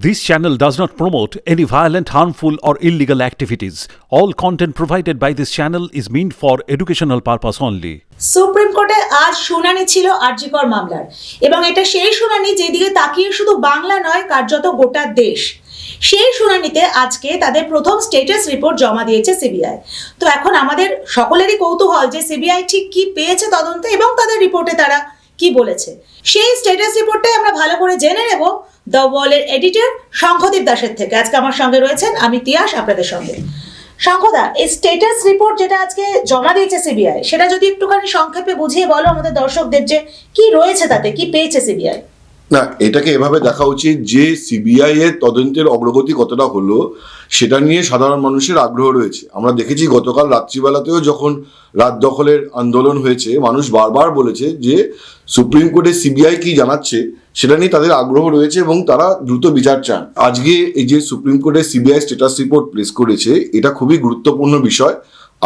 This channel does not promote any violent, harmful, or illegal activities. All content provided by this channel is meant for educational purpose only. Supreme কোর্টে আজ শুনানি ছিল আরজিকর মামলার এবং এটা সেই শুনানি যেদিকে তাকিয়ে শুধু বাংলা নয় কার্যত গোটা দেশ সেই শুনানিতে আজকে তাদের প্রথম স্টেটাস রিপোর্ট জমা দিয়েছে সিবিআই তো এখন আমাদের সকলেরই কৌতূহল যে সিবিআই ঠিক কি পেয়েছে তদন্তে এবং তাদের রিপোর্টে তারা কি বলেছে? সেই স্ট্যাটাস রিপোর্টটাই আমরা ভালো করে জেনে নেব দ্য ওয়ালের এডিটর শঙ্খদীপ দাসের থেকে। আজকে আমার সঙ্গে রয়েছেন আমি তিয়াস, আপনাদের সঙ্গে। শঙ্খদা, এই স্ট্যাটাস রিপোর্ট যেটা আজকে জমা দিয়েছে সিবিআই সেটা যদি একটুখানি সংক্ষেপে বুঝিয়ে বলো আমাদের দর্শকদের যে কি রয়েছে তাতে, কি পেয়েছে সিবিআই না, এটাকে এভাবে দেখা উচিত যে সিবিআই এর তদন্তের অগ্রগতি কতটা হলো, সেটা নিয়ে সাধারণ মানুষের আগ্রহ রয়েছে। আমরা দেখেছি গতকাল রাত্রিবেলাতেও যখন রাত দখলের আন্দোলন হয়েছে, মানুষ বারবার বলেছে যে সুপ্রিম কোর্টে সিবিআই কি জানাচ্ছে, সেটা নিয়ে তাদের আগ্রহ রয়েছে এবং তারা দ্রুত বিচার চান। আজকে এই যে সুপ্রিম কোর্টে সিবিআই স্ট্যাটাস রিপোর্ট প্লেস করেছে, এটা খুবই গুরুত্বপূর্ণ বিষয়।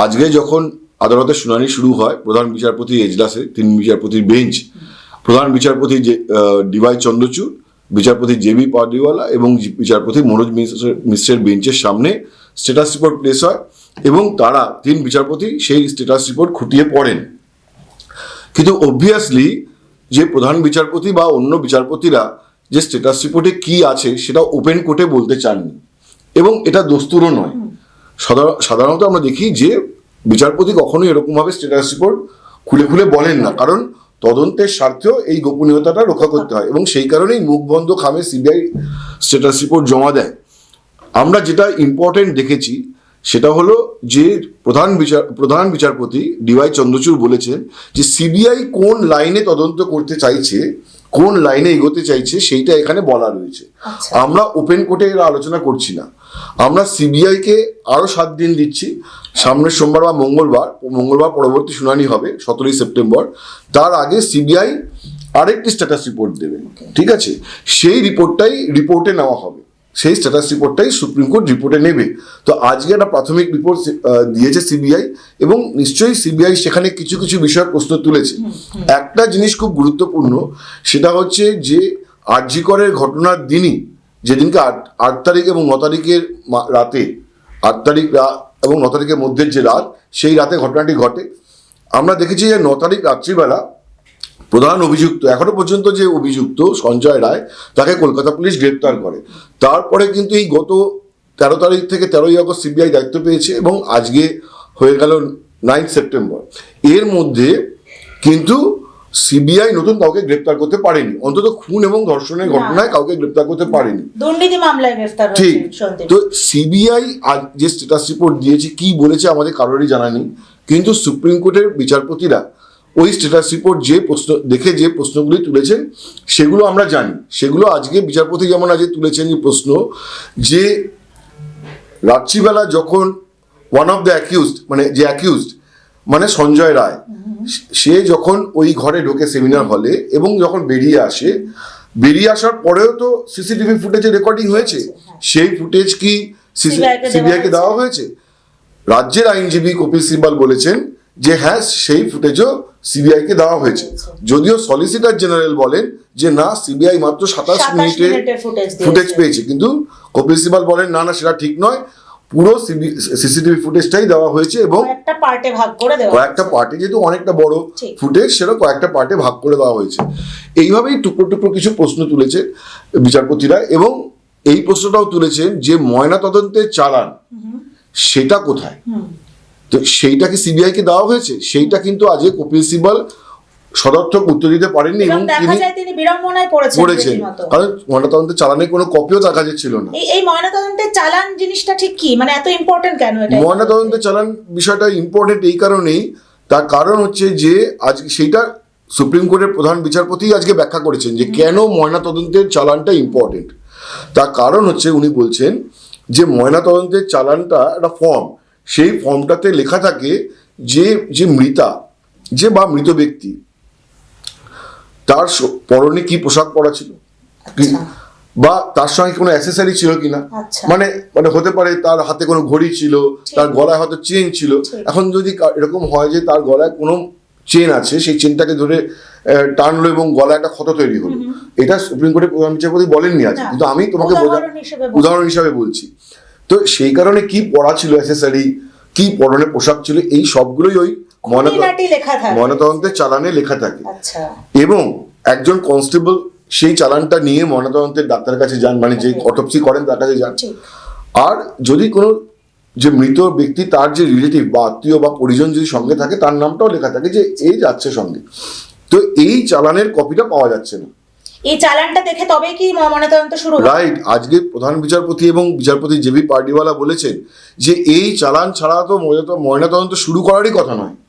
আজকে যখন আদালতের শুনানি শুরু হয়, প্রধান বিচারপতি এজলাসে, তিন বিচারপতির বেঞ্চ প্রধান বিচারপতি যে ডিওয়াই চন্দ্রচূড়, বিচারপতি জেবি পাডিওয়ালা এবং বিচারপতি মনোজ মিশ্রের- বেঞ্চের সামনে স্ট্যাটাস রিপোর্ট প্লেস হয় এবং তারা তিন বিচারপতি সেই স্ট্যাটাস রিপোর্ট খুঁটিয়ে পড়েন। কিন্তু অবভিয়াসলি যে প্রধান বিচারপতি বা অন্য বিচারপতিরা যে স্ট্যাটাস রিপোর্টে কি আছে সেটা ওপেন কোর্টে বলতে চাননি এবং এটা দস্তুরও নয়। সাধারণ- সাধারণত আমরা দেখি যে বিচারপতি কখনোই এরকমভাবে স্ট্যাটাস রিপোর্ট খুলে খুলে বলেন না। কারণ তদন্তের স্বার্থেও এই গোপনীয়তাটা রক্ষা করতে হয় এবং সেই কারণেই মুখ বন্ধ খামে সিবিআই স্ট্যাটাস রিপোর্ট জমা দেয়। আমরা যেটা ইম্পর্টেন্ট দেখেছি সেটা হলো যে প্রধান বিচার প্রধান বিচারপতি ডিওয়াই চন্দ্রচূড় বলেছেন যে সিবিআই কোন লাইনে তদন্ত করতে চাইছে কোন লাইনে এগোতে চাইছে সেইটা এখানে বলা রয়েছে। আচ্ছা। আমরা ওপেন কোর্টে এর আলোচনা করছি না। আমরা সিবিআই কে আরও সাত দিন দিচ্ছি। সামনের সোমবার বা মঙ্গলবার মঙ্গলবার পরবর্তী শুনানি হবে, সতেরোই সেপ্টেম্বর। তার আগে সিবিআই আরেকটি স্ট্যাটাস রিপোর্ট দেবে, ঠিক আছে? সেই রিপোর্টটাই রিপোর্টে নেওয়া হবে। সেই স্ট্যাটাস রিপোর্টটাই সুপ্রিম কোর্ট রিপোর্টে নেবে। তো আজকে একটা প্রাথমিক রিপোর্ট দিয়েছে সিবিআই এবং নিশ্চয়ই সিবিআই সেখানে কিছু কিছু বিষয় প্রশ্ন তুলেছে। একটা জিনিস খুব গুরুত্বপূর্ণ, সেটা হচ্ছে যে আরজিকরের ঘটনার দিনই, যেদিনকে আট আট তারিখ এবং ন তারিখের রাতে, আট তারিখ এবং ন তারিখের মধ্যে যে রাত, সেই রাতে ঘটনাটি ঘটে। আমরা দেখেছি যে ন তারিখ রাত্রিবেলা প্রধান অভিযুক্ত, এখনও পর্যন্ত যে অভিযুক্ত সঞ্জয় রায়, তাকে কলকাতা পুলিশ গ্রেপ্তার করে। তারপরে কিন্তু এই গত তেরো তারিখ থেকে তেরোই আগস্ট সিবিআই দায়িত্ব পেয়েছে এবং আজকে হয়ে গেল নাইন্থ সেপ্টেম্বর। এর মধ্যে কিন্তু সিবিআই নতুন কাউকে গ্রেপ্তার করতে পারেনি। অন্তত খুন এবং ধর্ষণের ঘটনায় কাউকে গ্রেপ্তার করতে পারেনি। দুর্নীতি মামলায় গ্রেফতার ঠিক। তো সিবিআই আজ যে স্ট্যাটাস রিপোর্ট দিয়েছে কি বলেছে আমাদের কারোরই জানা নেই। কিন্তু সুপ্রিম কোর্টের বিচারপতিরা ওই স্ট্যাটাস রিপোর্ট যে প্রশ্ন দেখে যে প্রশ্নগুলি তুলেছেন সেগুলো আমরা জানি। সেগুলো আজকে বিচারপতি যেমন আজকে তুলেছেন যে প্রশ্ন যে রাত্রিবেলা যখন ওয়ান অফ দ্য অ্যাকিউজড মানে যে অ্যাকিউজড মানে সঞ্জয় রায় সে যখন ওই ঘরে ঢোকে সেমিনার হলে এবং যখন বেরিয়ে আসে বেরিয়ে আসার পরেও তো সিসিটিভি ফুটেজে রেকর্ডিং হয়েছে। সেই ফুটেজ কি সিবিআইকে দেওয়া হয়েছে। রাজ্যের আইনজীবী কপিল সিব্বাল বলেছেন যে হ্যাঁ সেই ফুটেজও সিবিআই কে দেওয়া হয়েছে। যদিও সলিসিটার জেনারেল বলেন যে না সিবিআই মাত্র সাতাশ মিনিটে মিনিটের ফুটেজ পেয়েছে। কিন্তু কপিল সিবাল বলেন না না সেটা ঠিক নয়। পুরো সিসিটিভি ফুটেজটাই দেওয়া হয়েছে এবং কয়েকটা পার্টে ভাগ করে দেওয়া কয়েকটা পার্টে যেহেতু অনেকটা বড় ফুটেজ সেটা কয়েকটা পার্টে ভাগ করে দেওয়া হয়েছে। এইভাবেই টুকরো টুকরো কিছু প্রশ্ন তুলেছে বিচারপতিরা এবং এই প্রশ্নটাও তুলেছেন যে ময়না তদন্তের চালান সেটা কোথায়? তো সেইটা কি সিবিআই কে দেওয়া হয়েছে? সেইটা কিন্তু আজকে কপিল সিবাল সদর্থক উত্তর দিতে পারেননি এবং তিনি যায় তিনি বিড়ম্বনায় পড়েছেন করেছেন রীতিমতো। কারণ ময়নাতদন্তের চালানের কোনো কপিও দেখা যাচ্ছিল না। এই এই ময়নাতদন্তের চালান জিনিসটা ঠিক কি? মানে এত ইম্পর্টেন্ট কেন এটা? ময়নাতদন্তের চালান বিষয়টা ইম্পর্টেন্ট এই কারণেই। তার কারণ হচ্ছে যে আজ সেইটা সুপ্রিম কোর্টের প্রধান বিচারপতি আজকে ব্যাখ্যা করেছেন যে কেন ময়নাতদন্তের চালানটা ইম্পর্টেন্ট তার কারণ হচ্ছে উনি বলছেন যে ময়নাতদন্তের চালানটা একটা ফর্ম সেই ফর্মটাতে লেখা থাকে যে যে মৃতা যে বা মৃত ব্যক্তি তার পরনে কি পোশাক পরা ছিল? আচ্ছা। বা তার সঙ্গে কোনো অ্যাসেসারি ছিল কিনা? আচ্ছা। মানে মানে হতে পারে তার হাতে কোনো ঘড়ি ছিল তার গলায় হয়তো চেন ছিল। এখন যদি এরকম হয় যে তার গলায় কোনো চেন আছে সেই চেনটাকে ধরে টানলো এবং গলা একটা ক্ষত তৈরি হলো। এটা সুপ্রিম কোর্টের প্রধান বিচারপতি বলেননি আজ। কিন্তু আমি তোমাকে উদাহরণ উদাহরণ হিসাবে বলছি। তো সেই কারণে কি পড়া ছিল অ্যাসেসারি কি পরনে পোশাক ছিল? এই সবগুলোই ওই ময়নাতদন্তের চালানে লেখা থাকে। আচ্ছা। এবং একজন কনস্টেবল সেই চালানটা নিয়ে ময়নাতদন্তের ডাক্তারের কাছে যান মানে যে অটোপসি করেন তার কাছে যান। আর যদি কোনো যে মৃত ব্যক্তি তার যে রিলেটিভ বা আত্মীয় বা পরিজন যদি সঙ্গে থাকে তার নামটাও লেখা থাকে যে এই যাচ্ছে সঙ্গে। তো এই চালানের কপিটা পাওয়া যাচ্ছে না। এই চালানটা দেখে তবে কি ময়নাতদন্ত শুরু রাইট আজকে প্রধান বিচারপতি এবং বিচারপতি জেবি পার্টিওয়ালা বলেছেন যে এই চালান ছাড়া তো ময়না- ময়নাতদন্ত শুরু করারই কথা নয়।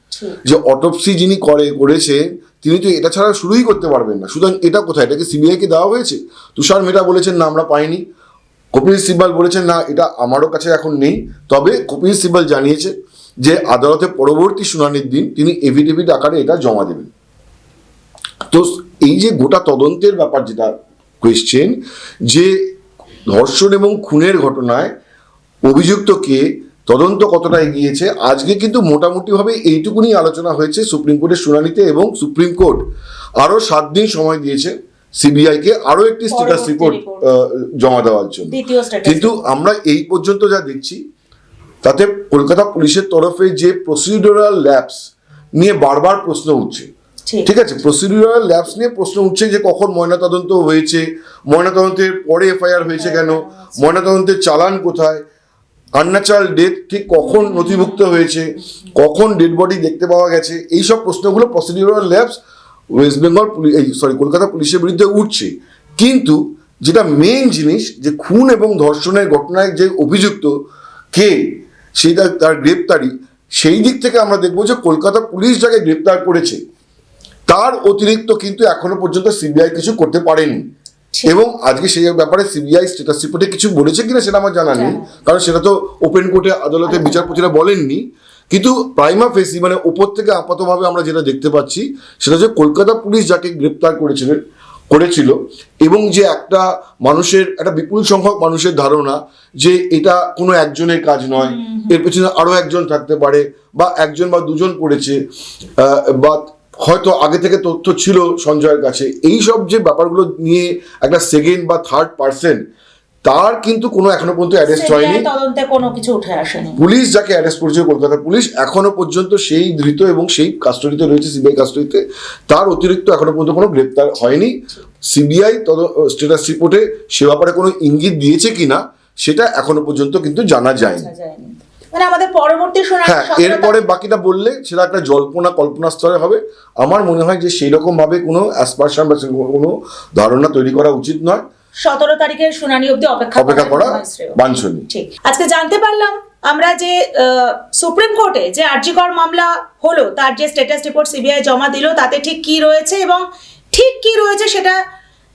যে অটোপসি যিনি করে করেছেন তিনি তো এটা ছাড়া শুরুই করতে পারবেন না। সুতরাং এটা কোথায়? এটাকে সিবিআই কে দেওয়া হয়েছে? তুষার মেটা বলেছেন, না, আমরা পাইনি। কপিল সিব্বাল বলেছেন, না, এটা আমারও কাছে এখন নেই। তবে কপিল সিব্বাল জানিয়েছে যে, আদালতে পরবর্তী শুনানির দিন তিনি এভিডেভিট আকারে এটা জমা দেবেন। তো এই যে গোটা তদন্তের ব্যাপার যেটা কোয়েশ্চেন যে ধর্ষণ এবং খুনের ঘটনায় অভিযুক্তকে তদন্ত কতটা এগিয়েছে? আজকে কিন্তু মোটামুটিভাবে এইটুকুনি আলোচনা হয়েছে সুপ্রিম কোর্টের শুনানিতে এবং সুপ্রিম কোর্ট আরও সাত দিন সময় দিয়েছে সিবিআইকে আরও একটি স্ট্যাটাস রিপোর্ট জমা দেওয়ার জন্য। কিন্তু আমরা এই পর্যন্ত যা দেখছি তাতে কলকাতা পুলিশের তরফে যে প্রসিডিউরাল ল্যাবস নিয়ে বারবার প্রশ্ন উঠছে। ঠিক। আছে? প্রসিডিউরাল ল্যাবস নিয়ে প্রশ্ন উঠছে যে কখন ময়নাতদন্ত হয়েছে ময়নাতদন্তের পরে এফআইআর হয়েছে কেন ময়নাতদন্তের চালান কোথায় আনন্যাচারাল ডেথ ঠিক কখন নথিভুক্ত হয়েছে, কখন ডেড বডি দেখতে পাওয়া গেছে এই সব প্রশ্নগুলো প্রসিডিউরাল ল্যাবস ওয়েস্ট বেঙ্গল এই সরি কলকাতা পুলিশের বিরুদ্ধে উঠছে কিন্তু যেটা মেইন জিনিস যে খুন এবং ধর্ষণের ঘটনায় যে অভিযুক্ত কে সেটা তার গ্রেপ্তারি, সেই দিক থেকে আমরা দেখব যে কলকাতা পুলিশ যাকে গ্রেপ্তার করেছে, তার অতিরিক্ত কিন্তু এখনও পর্যন্ত সিবিআই কিছু করতে পারেনি। এবং আজকে সেই ব্যাপারে সিবিআই স্ট্যাটাস রিপোর্টে কিছু বলেছে কিনা সেটা আমার জানা নেই কারণ সেটা তো ওপেন কোর্টে আদালতে বিচারপতিরা বলেননি। কিন্তু প্রাইমা ফেসি মানে ওপর থেকে আপাতভাবে আমরা যেটা দেখতে পাচ্ছি সেটা হচ্ছে কলকাতা পুলিশ যাকে গ্রেপ্তার করেছিলেন করেছিল এবং যে একটা মানুষের একটা বিপুল সংখ্যক মানুষের ধারণা যে এটা কোনো একজনের কাজ নয়। এর পেছনে আরও একজন থাকতে পারে বা একজন বা দুজন করেছে বা হয়তো আগে থেকে তথ্য ছিল সঞ্জয়ের কাছে। এই সব যে ব্যাপারগুলো নিয়ে একটা সেকেন্ড বা থার্ড পার্সন তার কিন্তু কোনো এখনও পর্যন্ত অ্যারেস্ট হয়নি তদন্তে কোনো কিছু উঠে আসেনি। পুলিশ যাকে অ্যারেস্ট করেছে কলকাতা পুলিশ এখনও পর্যন্ত সেই ধৃত এবং সেই কাস্টডিতে রয়েছে সিবিআই কাস্টডিতে তার অতিরিক্ত এখনও পর্যন্ত কোনো গ্রেপ্তার হয়নি। সিবিআই তদ স্টেটাস রিপোর্টে সে ব্যাপারে কোনো ইঙ্গিত দিয়েছে কিনা সেটা এখনও পর্যন্ত কিন্তু জানা যায়নি। যায়নি। মানে আমাদের পরবর্তী শুনানি হ্যাঁ এরপরে বাকিটা বললে সেটা একটা জল্পনা কল্পনা স্তরে হবে। আমার মনে হয় যে সেই রকম ভাবে কোনো অ্যাসপারশন বা কোনো ধারণা তৈরি করা উচিত নয়। সতেরো তারিখের শুনানি অবধি অপেক্ষা অপেক্ষা করা বাঞ্ছনীয়। ঠিক। আজকে জানতে পারলাম আমরা যে সুপ্রিম কোর্টে যে আরজিকর মামলা হলো তার যে স্ট্যাটাস রিপোর্ট সিবিআই জমা দিল তাতে ঠিক কি রয়েছে এবং ঠিক কি রয়েছে সেটা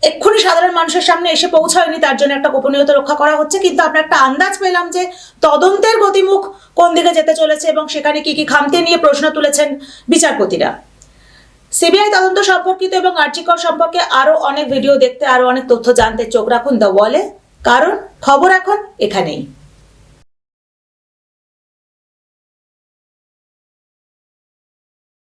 এক্ষুনি সাধারণ মানুষের সামনে এসে পৌঁছায়নি, তার জন্য একটা গোপনীয়তা রক্ষা করা হচ্ছে। কিন্তু আমরা একটা আন্দাজ পেলাম যে তদন্তের গতিমুখ কোন দিকে যেতে চলেছে এবং সেখানে কি কি খামতে নিয়ে প্রশ্ন তুলেছেন বিচারপতিরা। সিবিআই তদন্ত সম্পর্কিত এবং আর্জিকর সম্পর্কে আরও অনেক ভিডিও দেখতে, আরও অনেক তথ্য জানতে চোখ রাখুন দ্য ওয়ালে। কারণ খবর এখন এখানেই।